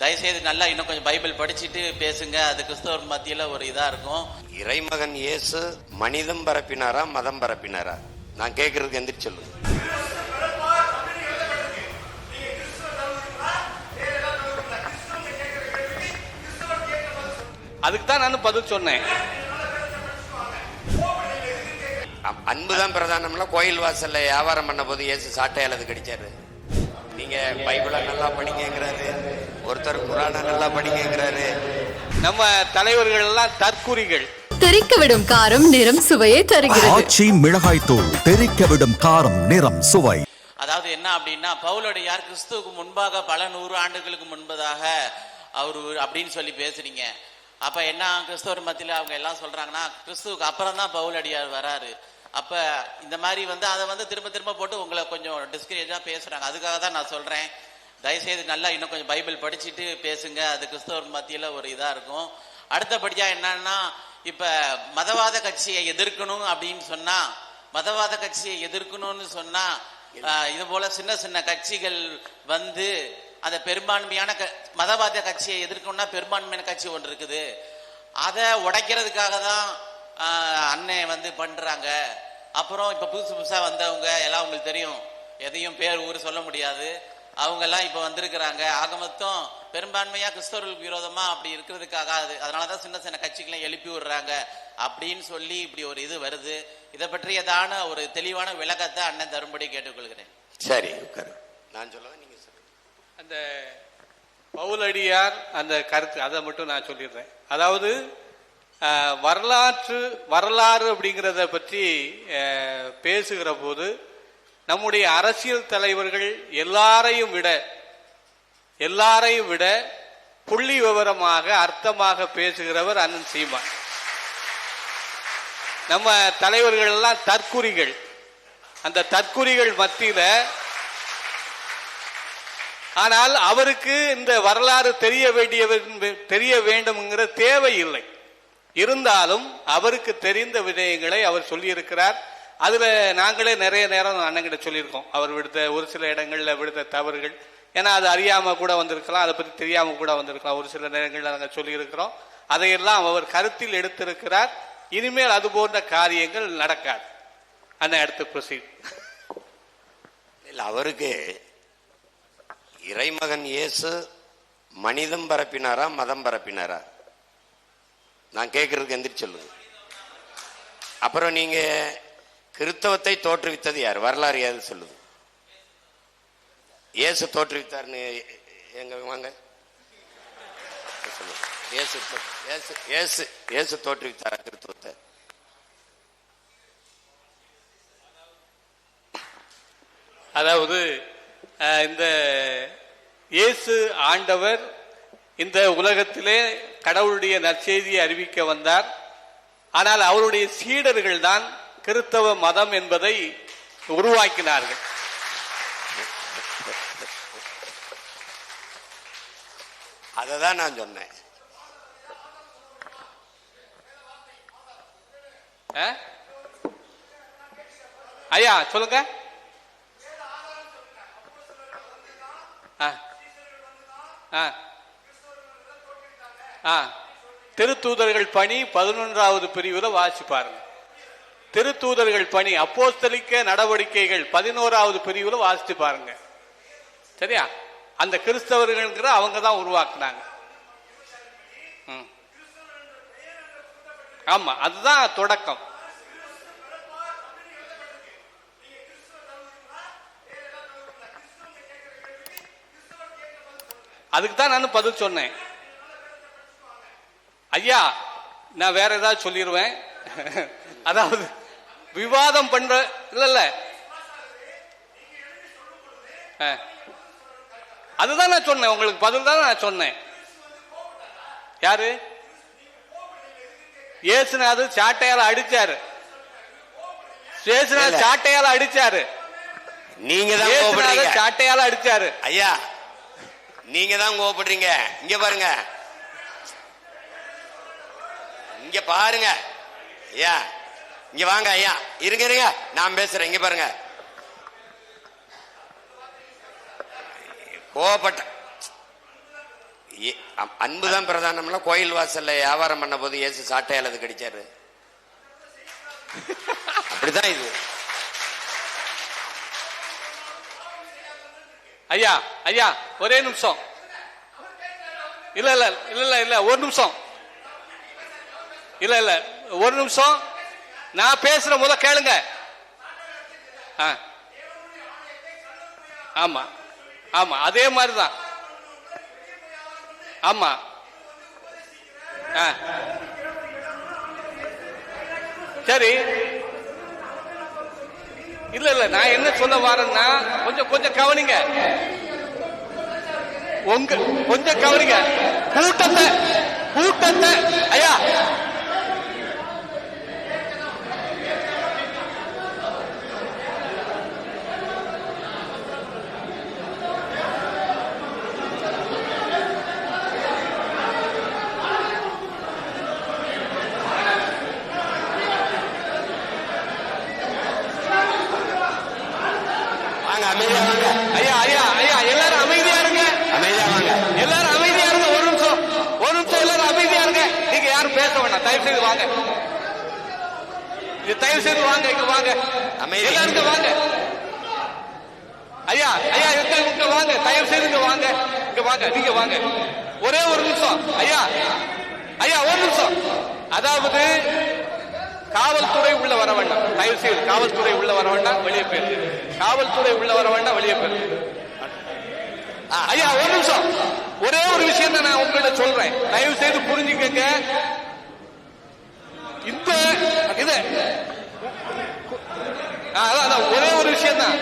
தயவுசெய்து நல்லா இன்னும் கொஞ்சம் பைபிள் படிச்சுட்டு பேசுங்க. அது கிறிஸ்தவர் மத்தியில ஒரு இதா இருக்கும். இறைமகன் இயேசு மனிதம் பரப்பினாரா மதம் பரப்பினாரா? நான் கேட்கறதுக்கு எந்திரிச்சு சொல்லுங்க. அதுக்கு தான் நான் பதில் சொன்னேன். அம்- அன்புதான் பிரதானம்ல. கோயில் வாசல்ல வியாபாரம் பண்ண போது இயேசு சாட்டையால் அது கடிச்சாரு. நீங்க பைபிளை நல்லா படிங்கங்கிறாரு. ஒருத்தர் குரானை நல்லா படிங்கங்கிறாரு நம்ம தலைவர்கள் எல்லாம் தற்குறிகள். தெறிக்க விடும் காரம் நிறம் சுவையை தருகிறது. ஆச்சி மிளகாய் தூள் தெறிக்க விடும் காரம் நிறம் சுவை. அதாவது என்ன அப்படின்னா பவுலடியார் கிறிஸ்துவுக்கு முன்பாக பல நூறு ஆண்டுகளுக்கு முன்பதாக அவர் அப்படின்னு சொல்லி பேசுறீங்க. அப்ப என்ன கிறிஸ்தவர் மத்தியில அவங்க எல்லாம் சொல்றாங்கன்னா கிறிஸ்துவுக்கு அப்புறம் தான் பவுலடியார் வராரு. அப்ப இந்த மாதிரி வந்து அதை வந்து திரும்ப திரும்ப போட்டு உங்களை கொஞ்சம் டிஸ்கரேஜா பேசுறாங்க. அதுக்காக தான் நான் சொல்றேன். தயவுசெய்து நல்லா இன்னும் கொஞ்சம் பைபிள் படிச்சுட்டு பேசுங்க. அது கிறிஸ்தவர் மத்தியில் ஒரு இதாக இருக்கும். அடுத்தபடியாக என்னன்னா இப்போ மதவாத கட்சியை எதிர்க்கணும் அப்படின்னு சொன்னால் மதவாத கட்சியை எதிர்க்கணும்னு சொன்னால் இது போல சின்ன சின்ன கட்சிகள் வந்து அந்த பெரும்பான்மையான க- மதவாத கட்சியை எதிர்க்கணும்னா பெரும்பான்மையான கட்சி ஒன்று இருக்குது. அதை உடைக்கிறதுக்காக தான் ஆஹ், அண்ணன் வந்து பண்ணுறாங்க அப்புறம் இப்போ புதுசு புதுசாக வந்தவங்க எல்லாம் உங்களுக்கு தெரியும். எதையும் பேர் ஊர் சொல்ல முடியாது. அவங்க எல்லாம் இப்ப வந்திருக்கிறாங்க. ஆக மொத்தம் பெரும்பான்மையா கிறிஸ்தவர்களுக்கு விரோதமா அப்படி இருக்கிறதுக்காக அது அதனாலதான் சின்ன சின்ன கட்சிகளை எழுப்பி விடுறாங்க. அப்படின்னு சொல்லி இப்படி ஒரு இது வருது. இதை பற்றியதான ஒரு தெளிவான விளக்கத்தை அண்ணன் தரும்படி கேட்டுக்கொள்கிறேன். சரி நான் சொல்லுவேன் நீங்க சொல்லுங்க. அந்த பவுலடியார் அந்த கருத்து அதை மட்டும் நான் சொல்லிடுறேன். அதாவது வரலாற்று வரலாறு அப்படிங்கிறத பற்றி பேசுகிற போது நம்முடைய அரசியல் தலைவர்கள் எல்லாரையும் விட எல்லாரையும் விட புள்ளி விவரமாக அர்த்தமாக பேசுகிறவர் அண்ணன் சீமான். நம்ம தலைவர்கள் எல்லாம் தற்குறிகள். அந்த தற்குறிகள் மத்தியில ஆனால் அவருக்கு இந்த வரலாறு தெரிய வேண்டிய தெரிய வேண்டும்ங்கிற தேவை இல்லை இருந்தாலும் அவருக்கு தெரிந்த விடயங்களை அவர் சொல்லியிருக்கிறார். அதுல நாங்களே நிறைய நேரம் அண்ணங்கிட்ட சொல்லியிருக்கோம். அவர் விடுத்த ஒரு சில இடங்கள்ல விடுத்த தவறுகள். ஏன்னா அது அறியாம கூட வந்திருக்கலாம் அதை பத்தி தெரியாம கூட வந்திருக்கலாம். ஒரு சில நேரங்கள்ல நாங்கள் சொல்லியிருக்கிறோம். அதையெல்லாம் அவர் கருத்தில் எடுத்திருக்கிறார். இனிமேல் அது போன்ற காரியங்கள் நடக்காது. அண்ணன் அடுத்து ப்ரொசீட் இல்ல அவருக்கு இறைமகன் இயேசு மனிதம் பரப்பினாரா மதம் பரப்பினாரா? நான் கேட்கறதுக்கு எந்திரிச்சு சொல்லுங்க. அப்புறம் நீங்க கிறிஸ்தவத்தை தோற்றுவித்தது யார்? வரலாறு ஏது சொல்லுது? இயேசு தோற்றுவித்தார்னு எங்க வாங்க? இயேசு இயேசு இயேசு கிறிஸ்தவத்தை? அதாவது அஹ், இந்த இயேசு ஆண்டவர் இந்த உலகத்திலே கடவுளுடைய நற்செய்தியை அறிவிக்க வந்தார். ஆனால் அவருடைய சீடர்கள் தான் கிறிஸ்தவ மதம் என்பதை உருவாக்கினார்கள். அதை தான் நான் சொன்னேன்? ஐயா சொல்லுங்க. திருத்தூதர்கள் பணி பதினொன்றாவது பிரிவுல வாசி பாருங்க திருத்தூதர்கள் பணி அப்போஸ்தலிக்க நடவடிக்கைகள் பதினோராவது பிரிவுல வாசிச்சு பாருங்க. சரியா? அந்த கிறிஸ்தவர்கள்ங்கிற அவங்க தான் உருவாக்குனாங்க. ம். ஆமா அதுதான் தொடக்கம். அதுக்கு தான் நான் பதில் சொன்னேன். ஐயா நான் வேற ஏதாவது சொல்லிடுவேன் அதாவது விவாதம் பண்ற இல்ல இல்ல. அதுதான் நான் சொன்னேன் உங்களுக்கு பதில் தான் நான் சொன்னேன். யாரு? இயேசுநாதர் சாட்டையால அடிச்சாரு. இயேசுநாதர் சாட்டையால அடிச்சாரு. நீங்க தான் சாட்டையால அடிச்சாரு. ஐயா நீங்க தான் கோபப்படுறீங்க இங்க பாருங்க. இங்க பாருங்க. ஐயா இங்க வாங்க ஐயா. இருங்க இருங்க. நான் பேசுறேன். இங்க பாருங்க. கோபப்பட்ட அன்புதான் பிரதானம்ல. கோயில் வாசல்ல வியாபாரம் பண்ண போது ஏசு சாட்டையால் அது கடிச்சாரு. அப்படிதான் இது. ஐயா ஐயா ஒரே நிமிஷம். இல்ல இல்ல இல்ல இல்ல இல்ல ஒரு நிமிஷம். இல்ல இல்ல ஒரு நிமிஷம். நான் பேசுற முத கேளுங்க. ஆமா. ஆமா அதே மாதிரிதான். ஆமா. சரி. இல்ல இல்ல நான் என்ன சொல்ல வரேன்னா கொஞ்சம் கொஞ்சம் கவனிங்க. உங்க கொஞ்சம் கவனிங்க. கூட்டத்தை கூட்டத்தை ஐயா அமைதியா வாங்க. ஐயா ஐயா ஐயா எல்லாரும் அமைதியா இருங்க. அமைதியா வாங்க. எல்லாரும் அமைதியா இருங்க. ஒரு நிமிஷம். ஒரு நிமிஷம் எல்லாரும் அமைதியா இருங்க. நீங்க யாரும் பேச வேண்டாம். தயவு செய்து வாங்க. இது தயவு செய்து வாங்க. இங்க வாங்க. இங்க வாங்க. ஐயா ஐயா இங்க இங்க வாங்க. தயவு செய்து இங்க வாங்க. இங்க வாங்க. நீங்க வாங்க. ஒரே ஒரு நிமிஷம். ஐயா ஐயா ஒரு நிமிஷம். அதாவது காவல்துறை உள்ள வர வேண்டாம். தயவு செய்து காவல்துறை உள்ள வர வேண்டாம் வெளியே போயிரு. காவல்துறை உள்ள வர வேண்டாம் வெளியே போயிரு. ஐயா ஒரு நிமிஷம். ஒரே ஒரு விஷயம் தான் நான் உங்கள்ட்ட சொல்றேன். தயவு செய்து புரிஞ்சுக்கங்க. இந்த இது. அதான், ஒரே ஒரு விஷயம் தான்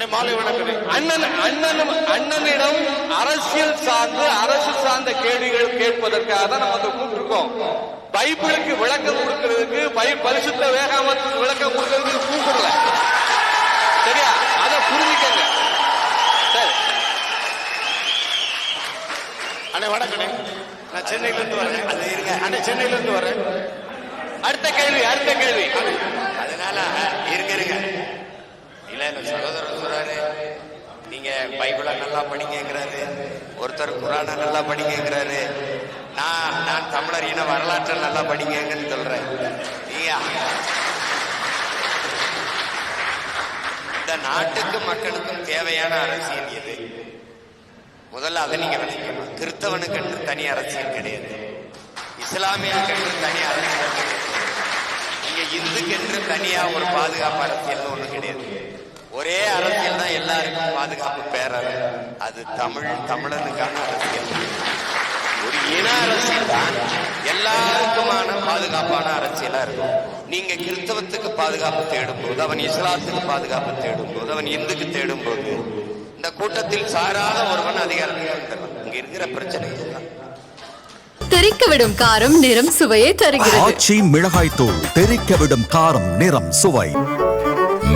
அண்ணன் அண்ணன் அண்ணனிடம் அரசியல் சார்ந்து அரசு சார்ந்த கேள்விகள் கேட்பதற்காக தான் நம்ம வந்து கூப்பிட்டுருக்கோம். பைபிளுக்கு விளக்கம் கொடுக்கிறதுக்கு பை பரிசுத்த வேகாமத்துக்கு விளக்கம் கொடுக்கிறதுக்கு கூப்பிடல. சரியா? அதை புரிஞ்சுக்கங்க. சரி. அண்ணே வணக்கண்ணே. நான் சென்னையில இருந்து வரேன். அது இருங்க. அண்ணே சென்னையில இருந்து வரேன். அடுத்த கேள்வி அடுத்த கேள்வி. அதனால இருங்க இருங்க. இல்ல என்ன சகோதரர் சொல்றாரு நீங்க பைபிளை நல்லா படிங்கிறாரு ஒருத்தர் குரானை நல்லா படிங்கிறாரு நான் நான் தமிழர் இன வரலாற்றை நல்லா படிங்கன்னு சொல்றேன். நீயா? இந்த நாட்டுக்கு மக்களுக்கும் தேவையான அரசியல் எது? முதல்ல அதை நீங்க விளக்கணும் கிறிஸ்தவனுக்கு தனி அரசியல் கிடையாது. இஸ்லாமியனுக்கு தனி அரசியல் கிடையாது. இங்க இந்துக்கென்று தனியா ஒரு பாதுகாப்பு அரசியல் ஒண்ணு கிடையாது. ஒரே அரசியல் தான் எல்லாருக்கும் பாதுகாப்பு பேரவை. அது தமிழ் தமிழனுக்கான அரசியல். ஒரு இன அரசியல் தான் எல்லாருக்குமான பாதுகாப்பான அரசியலா இருக்கும். நீங்க கிறிஸ்தவத்துக்கு பாதுகாப்பு தேடும் போது அவன் இஸ்லாத்துக்கு பாதுகாப்பு தேடும் போது அவன் இந்துக்கு தேடும் போது இந்த கூட்டத்தில் சாராத ஒருவன் வந்துடுறான் இங்க இருக்கிற பிரச்சனை இதுதான். தெறிக்க விடும் காரம் நிறம் சுவையை தருகிறது. ஆச்சி மிளகாய் தூள் தெறிக்க விடும் காரம் நிறம் சுவை.